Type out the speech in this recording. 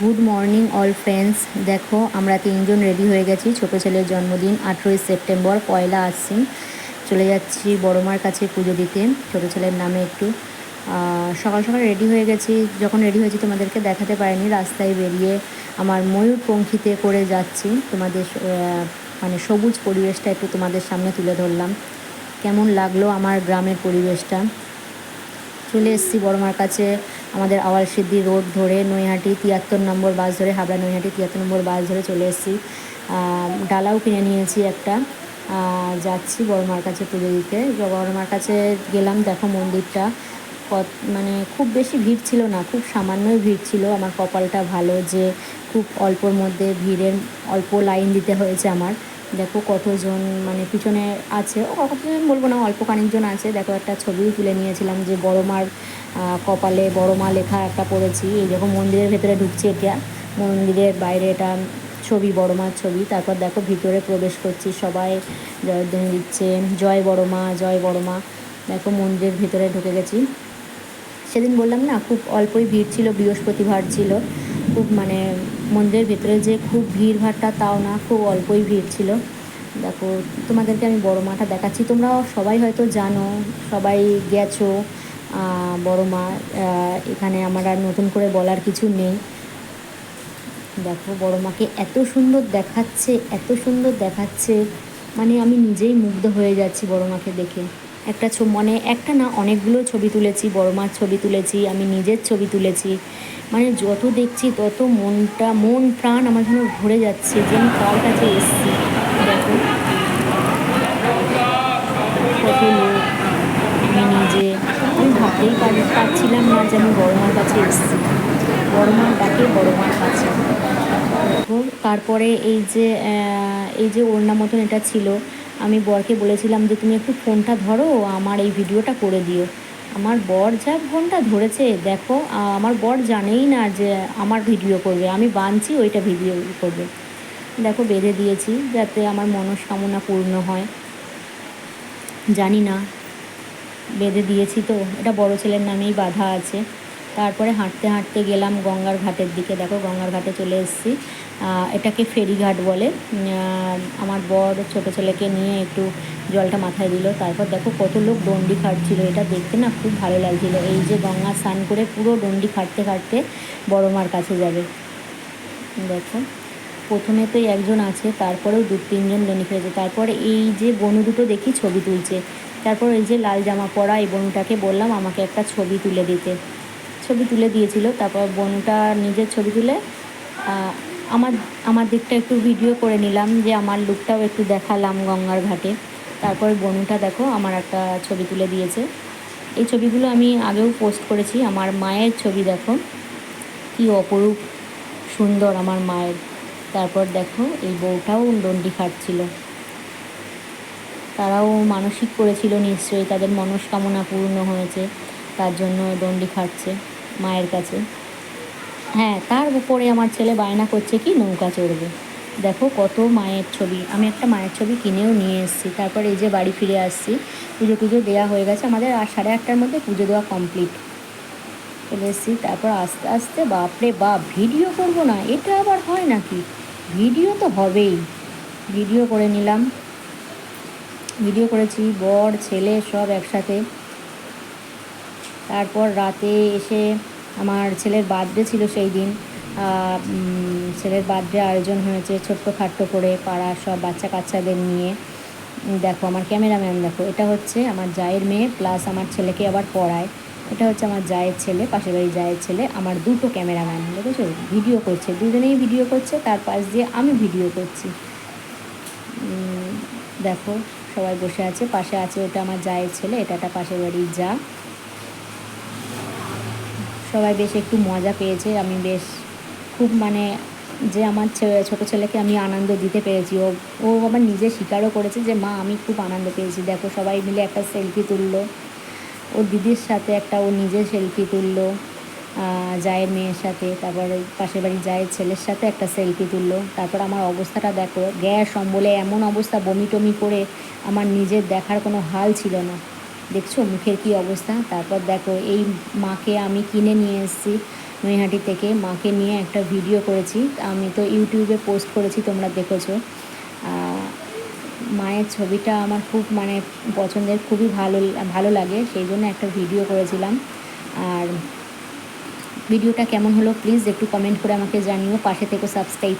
Good morning all friends. দেখো, আমরা তিনজন রেডি হয়ে গেছি। ছোটো ছেলের জন্মদিন, আঠেরোই সেপ্টেম্বর, পয়লা আসছি চলে যাচ্ছি বড় মার কাছে পুজো দিতে। ছোটো ছেলের নামে একটু সকাল সকাল রেডি হয়ে গেছি। যখন রেডি হয়েছি, তোমাদেরকে দেখাতে পারিনি, রাস্তায় বেরিয়ে আমার ময়ূর পঙ্খিতে করে যাচ্ছি। তোমাদের মানে সবুজ পরিবেশটা একটু তোমাদের সামনে তুলে ধরলাম। কেমন লাগল আমার গ্রামের পরিবেশটা? চলে এসেছি বড়মার কাছে। আমাদের আওয়াল সিদ্ধি রোড ধরে নৈহাটি তিয়াত্তর নম্বর বাস ধরে হাবড়া নৈহাটি তিয়াত্তর নম্বর বাস ধরে চলে এসেছি। ডালাও কিনে নিয়েছি একটা। যাচ্ছি বড়মার কাছে পুজো দিতে। বড়মার কাছে গেলাম, দেখো মন্দিরটা। কত মানে খুব বেশি ভিড় ছিল না, খুব সামান্যই ভিড় ছিল। আমার কপালটা ভালো যে খুব অল্পর মধ্যে ভিড়ের অল্প লাইন দিতে হয়েছে আমার। দেখো কতজন মানে পিছনে আছে। ও কতজন বলব না, অল্প খানিকজন আছে। দেখো একটা ছবিও তুলে নিয়েছিলাম যে বড় মার কপালে বড় মা লেখা একটা পড়েছি। এই দেখো মন্দিরের ভেতরে ঢুকছি এটা। মন্দিরের বাইরে এটা ছবি বড় মার ছবি। তারপর দেখো ভিতরে প্রবেশ করছি সবাই, জয়ধ্বনি দিচ্ছে, জয় বড় মা জয় বড় মা দেখো মন্দিরের ভিতরে ঢুকে গেছি। সেদিন বললাম না, খুব অল্পই ভিড় ছিল, বৃহস্পতিবার ছিল। খুব মানে মন্দিরের ভেতরে যে খুব ভিড় ভাড়টা তাও না, খুব অল্পই ভিড় ছিল। দেখো, তোমাদেরকে আমি বড় মাটা দেখাচ্ছি। তোমরাও সবাই হয়তো জানো, সবাই গেছো বড় মা এখানে আমার আর নতুন করে বলার কিছু নেই। দেখো, বড় মাকে এত সুন্দর দেখাচ্ছে, এত সুন্দর দেখাচ্ছে। মানে আমি নিজেই মুগ্ধ হয়ে যাচ্ছি বড় মাকে দেখে। একটা মানে একটা না অনেকগুলো ছবি তুলেছি, বড় মার ছবি তুলেছি, আমি নিজের ছবি তুলেছি। মানে যত দেখছি তত মনটা, মন, প্রাণ আমার যেন ভরে যাচ্ছে যে আমি কার কাছে এসেছি। দেখো। আমি নিজে, আমি ভাবতেই পার- পারছিলাম না যে আমি বড় মার কাছে এসেছি। বড় মার ডাকে, বড় মার কাছে। তারপরে এই যে এই যে ওড়না মতন এটা ছিল আমি বরকে বলেছিলাম যে, তুমি একটু ফোনটা ধরো, আমার এই ভিডিওটা করে দিও। আমার বর যা ফোনটা ধরেছে, দেখো আমার বর জানেই না যে, আমার ভিডিও করবে। আমি বানছি, ওইটা ভিডিও করবে। দেখো, বেঁধে দিয়েছি যাতে আমার মনস্কামনা পূর্ণ হয়। জানি না, বেঁধে দিয়েছি তো, এটা বড় ছেলের নামেই বাধা আছে। তারপরে হাঁটতে হাঁটতে গেলাম গঙ্গার ঘাটের দিকে। দেখো গঙ্গার ঘাটে চলে এসেছি। এটাকে ফেরিঘাট বলে। আমার বর ছোট ছেলেকে নিয়ে একটু জলটা মাথায় দিল। তারপর দেখো কত লোক ডন্ডি খাটছিল। এটা দেখতে না খুব ভালো লাগছিল। এই যে গঙ্গা স্নান করে পুরো ডন্ডি খাটতে খাটতে বড় মার কাছে যাবে। দেখো, প্রথমে তো একজন আছে, তারপরেও দু তিনজন দণ্ডি খেয়েছে তারপর এই যে বনু দুটো দেখি ছবি তুলছে। তারপর এই যে লাল জামা পরা এই বনুটাকে বললাম, আমাকে একটা ছবি তুলে দিতে। ছবি তুলে দিয়েছিল, তারপর বনুটা নিজের ছবি তুলে আমার আমার দিকটা একটু ভিডিও করে নিলাম যে আমার লুকটাও একটু দেখালাম গঙ্গার ঘাটে। তারপরে বনুটা দেখো, আমার একটা ছবি তুলে দিয়েছে। এই ছবিগুলো আমি আগেও পোস্ট করেছি, আমার মায়ের ছবি দেখো, কি অপরূপ সুন্দর আমার মায়ের। তারপর দেখো, এই বউটাও দণ্ডি খাটছিল। তারাও মানসিক করেছিল নিশ্চয়ই, তাদের মনস্কামনা পূর্ণ হয়েছে, তার জন্য দণ্ডি খাটছে। মায়ের কাছে। হ্যাঁ তার উপরে আমার ছেলে বায়না করছে কি নৌকা চড়বে। দেখো কত মায়ের ছবি। আমি একটা মায়ের ছবি কিনেও নিয়ে এসেছি। তারপর এই যে বাড়ি ফিরে আসছি। পুজো টুজো দেওয়া হয়ে গেছে। আমাদের আর সাড়ে আটটার মধ্যে পুজো দেওয়া কমপ্লিট চলে এসেছি। তারপর আস্তে আস্তে বাপরে বাপ, ভিডিও করব না। এটা আবার হয় নাকি? ভিডিও তো হবেই। ভিডিও করে নিলাম। ভিডিও করেছি, বর, ছেলে সব একসাথে। তারপর রাতে এসে আমার ছেলের বার্থডে ছিল সেই দিন ছেলের বার্থডে আয়োজন হয়েছে ছোট্ট খাট্ট করে পাড়ার সব বাচ্চা কাচ্চাদের নিয়ে দেখো আমার ক্যামেরাম্যান দেখো, এটা হচ্ছে আমার জায়ের মেয়ে প্লাস আমার ছেলেকে আবার পড়ায়। এটা হচ্ছে আমার জায়ের ছেলে, পাশের বাড়ির জায়ের ছেলে, আমার দুটো ক্যামেরাম্যান, দেখেছ? ভিডিও করছে, দুজনেই ভিডিও করছে, তার পাশ দিয়ে আমি ভিডিও করছি। দেখো সবাই বসে আছে, পাশে আছে ওটা আমার জায়ের ছেলে, এটা একটা পাশের বাড়ির যা। সবাই বেশ একটু মজা পেয়েছে। আমি বেশ খুব মানে যে আমার ছোট ছেলেকে আমি আনন্দ দিতে পেরেছি। ও ও আবার নিজে স্বীকারও করেছে যে, মা, আমি খুব আনন্দ পেয়েছি। দেখো, সবাই মিলে একটা সেলফি তুললো। ওর দিদির সাথে একটা, ও নিজে সেলফি তুললো। জায়ের মেয়ের সাথে, তারপরে পাশের বাড়ির জায়ের ছেলের সাথে একটা সেলফি তুললো। তারপর আমার অবস্থাটা দেখো, গ্যাস, অম্বলে এমন অবস্থা বমি টমি করে আমার নিজের দেখার কোনো হাল ছিল না। দেখছ মুখের কি অবস্থা? তারপর দেখো এই মাকে আমি কিনে নিয়ে এসেছি নৈহাটি থেকে। মাকে নিয়ে একটা ভিডিও করেছি। আমি তো ইউটিউবে পোস্ট করেছি, তোমরা দেখেছ। মায়ের ছবিটা আমার খুব মানে পছন্দের, খুবই ভালো ভালো লাগে, সেই জন্য একটা ভিডিও করেছিলাম। আর ভিডিওটা কেমন হলো প্লিজ একটু কমেন্ট করে আমাকে জানিও। পাশে থেকে সাবস্ক্রাইব